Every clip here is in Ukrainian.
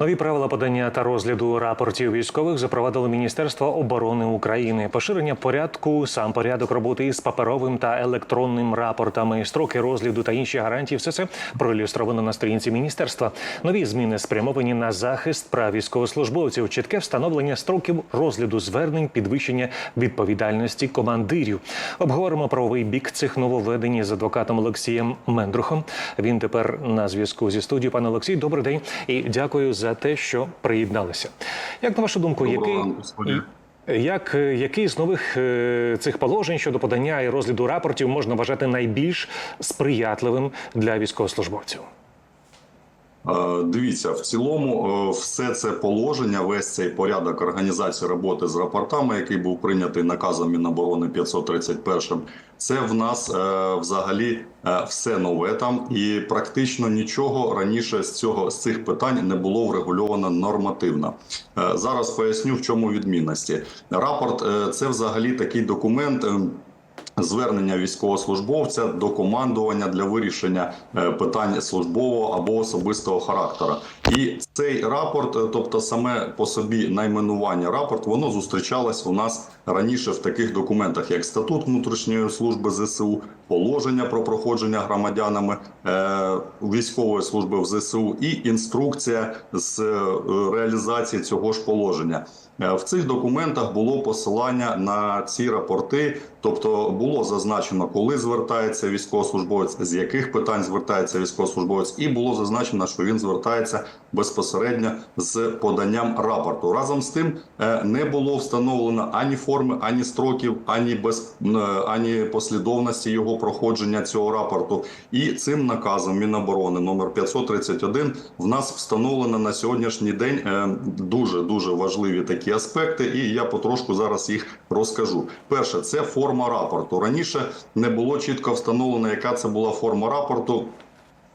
Нові правила подання та розгляду рапортів військових запровадило Міністерство оборони України. Поширення порядку, сам порядок роботи із паперовим та електронним рапортами, строки розгляду та інші гарантії. Все це проілюстровано на сторінці міністерства. Нові зміни спрямовані на захист прав військовослужбовців, чітке встановлення строків розгляду звернень, підвищення відповідальності командирів. Обговоримо правовий бік цих нововведень з адвокатом Олексієм Мендрухом. Він тепер на зв'язку зі студією. Пане Олексій, добрий день і дякую за те, що приєдналися. Як на вашу думку, який як е, який з нових е, цих положень щодо подання і розгляду рапортів можна вважати найбільш сприятливим для військовослужбовців? Е, Дивіться, в цілому, е, все це положення, весь цей порядок організації роботи з рапортами, який був прийнятий наказом Міноборони 531, це в нас е, взагалі все нове там, і практично нічого раніше з цього з цих питань не було врегульовано нормативно. Зараз поясню, в чому відмінності. Рапорт це взагалі такий документ. Звернення військовослужбовця до командування для вирішення е, питань службового або особистого характеру. І цей рапорт, е, тобто саме по собі найменування рапорт, воно зустрічалось у нас раніше в таких документах, як статут внутрішньої служби ЗСУ, положення про проходження громадянами е, військової служби в ЗСУ і інструкція з е, реалізації цього ж положення. Е, В цих документах було посилання на ці рапорти, тобто було зазначено, коли звертається військовослужбовець, з яких питань звертається військовослужбовець, і було зазначено, що він звертається безпосередньо з поданням рапорту. Разом з тим е, не було встановлено ані форми, ані строків, ані без е, ані послідовності його проходження цього рапорту. І цим наказом Міноборони номер 531 в нас встановлено на сьогоднішній день дуже дуже важливі такі аспекти, і я потрошку зараз їх розкажу. Перше, це форма рапорту. Раніше не було чітко встановлено, яка це була форма рапорту.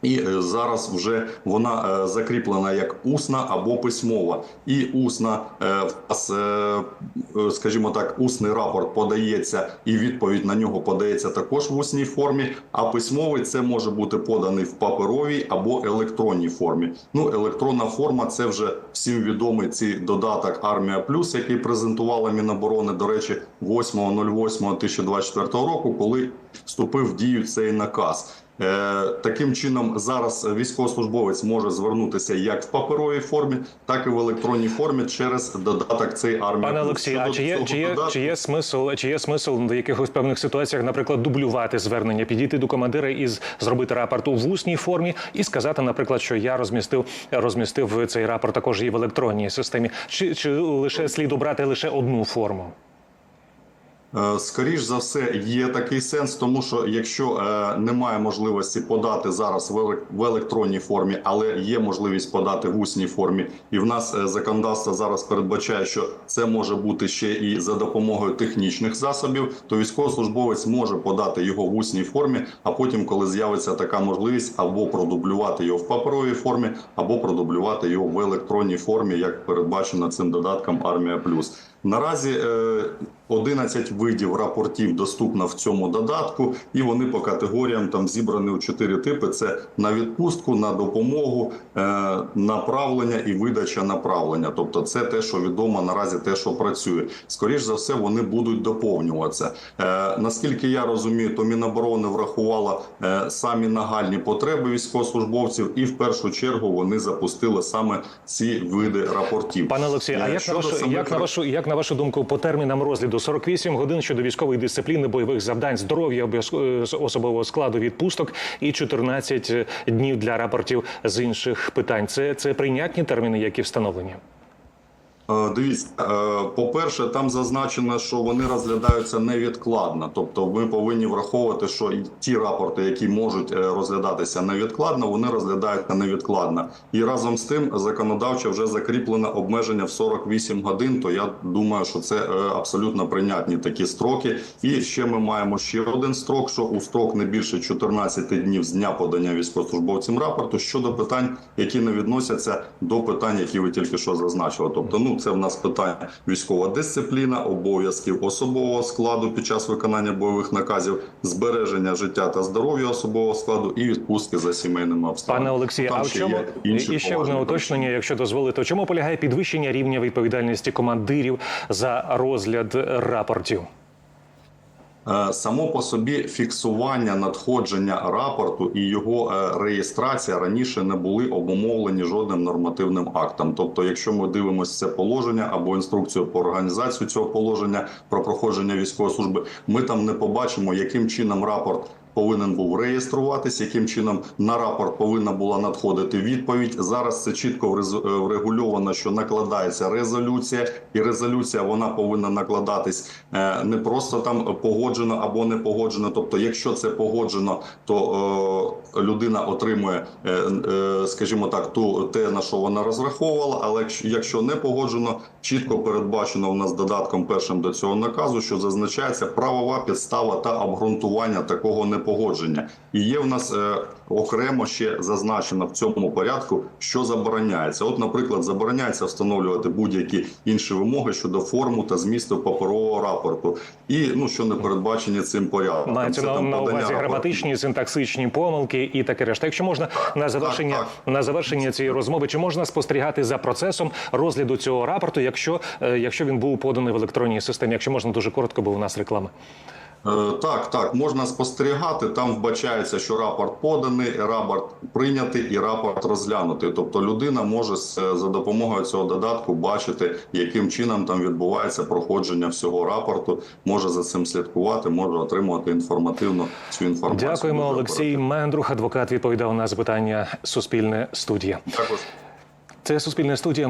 І е, зараз вже вона е, закріплена як усна або письмова. І усна, е, скажімо так, усний рапорт подається, і відповідь на нього подається також в усній формі. А письмовий це може бути поданий в паперовій або електронній формі. Ну, електронна форма це вже всім відомий цей додаток Армія Плюс, який презентувала Міноборони. До речі, 8.08.2024 року, коли вступив в дію цей наказ. Е, Таким чином, зараз військовослужбовець може звернутися як в паперовій формі, так і в електронній формі через додаток цей армія. Пане Плюс. Олексію, а чи є, чи, є, додатку- чи є смисл, чи є смисл в якихось певних ситуаціях, наприклад, дублювати звернення, підійти до командира і зробити рапорт у вусній формі і сказати, наприклад, що я розмістив розмістив цей рапорт також і в електронній системі, чи, чи лише слід обрати лише одну форму? Е, Скоріш за все, є такий сенс, тому що якщо е, немає можливості подати зараз в електронній формі, але є можливість подати в усній формі, і в нас е, законодавство зараз передбачає, що це може бути ще і за допомогою технічних засобів, то військовослужбовець може подати його в усній формі, а потім, коли з'явиться така можливість, або продублювати його в паперовій формі, або продублювати його в електронній формі, як передбачено цим додатком Армія Плюс. Наразі е, 11 видів рапортів доступно в цьому додатку, і вони по категоріям там зібрані у чотири типи: це на відпустку, на допомогу, е, направлення і видача направлення. Тобто, це те, що відомо наразі, те, що працює. Скоріш за все, вони будуть доповнюватися. Е, наскільки я розумію, то Міноборони врахувала е, самі нагальні потреби військовослужбовців, і в першу чергу вони запустили саме ці види рапортів. Пане Олексію, а Е, як на вашу як на вашу як на вашу думку по термінам розгляду 48 годин щодо військової дисципліни, бойових завдань, здоров'я обов'язко- особового складу відпусток і 14 днів для рапортів з інших питань? Це це прийнятні терміни, які встановлені? Е, Дивіться, е, по-перше, там зазначено, що вони розглядаються невідкладно. Тобто, ми повинні враховувати, що ті рапорти, які можуть е, розглядатися невідкладно, вони розглядаються невідкладно. І разом з тим законодавчо вже закріплено обмеження в 48 годин. То я думаю, що це абсолютно прийнятні такі строки. І ще ми маємо ще один строк: що у строк не більше 14 днів з дня подання військовослужбовцям рапорту щодо питань, які не відносяться до питань, які ви тільки що зазначили. Тобто, ну це в нас питання військова дисципліна, обов'язків особового складу під час виконання бойових наказів, збереження життя та здоров'я особового складу і відпустки за сімейними обставинами. Пане Олексію, а в чому і ще одне уточнення, уточнення, якщо дозволите, у чому полягає підвищення рівня відповідальності командирів за розгляд рапортів? Е, Само по собі фіксування надходження рапорту і його е, реєстрація раніше не були обумовлені жодним нормативним актом. Тобто, якщо ми дивимося це положення або інструкцію по організацію цього положення про проходження військової служби, ми там не побачимо, яким чином рапорт. Повинен був реєструватись, яким чином на рапорт повинна була надходити відповідь. Зараз це чітко е, врегульовано, що накладається резолюція, і резолюція вона повинна накладатись е, не просто там погоджено або не погоджено. Тобто, якщо це погоджено, то е, людина отримує, скажімо так, ту те на що вона розраховувала. Але якщо- не погоджено, чітко передбачено у нас додатком першим до цього наказу, що зазначається правова підстава та обґрунтування такого непогодження. І є в нас е, окремо ще зазначено в цьому порядку, що забороняється. От, наприклад, забороняється встановлювати будь-які інші вимоги щодо форму та змісту паперового рапорту, і ну що не передбачені цим порядком. Мається на, на увазі рапорту. граматичні, синтаксичні помилки і таке решта. Якщо можна на завершення так. на завершення цієї розмови, чи можна спостерігати за процесом розгляду цього рапорту, якщо, е, якщо він був поданий в електронній системі? Якщо можна дуже коротко, бо у нас реклама. Е, Так, так, можна спостерігати. Там вбачається, що рапорт поданий, рапорт прийнятий і рапорт розглянутий. Тобто людина може за допомогою цього додатку бачити, яким чином там відбувається проходження всього рапорту, може за цим слідкувати, може отримувати інформативну цю інформацію. Дякуємо, Дуже Олексій Мендрух, адвокат, відповідав на запитання Суспільне студія. Також Це Суспільне студія.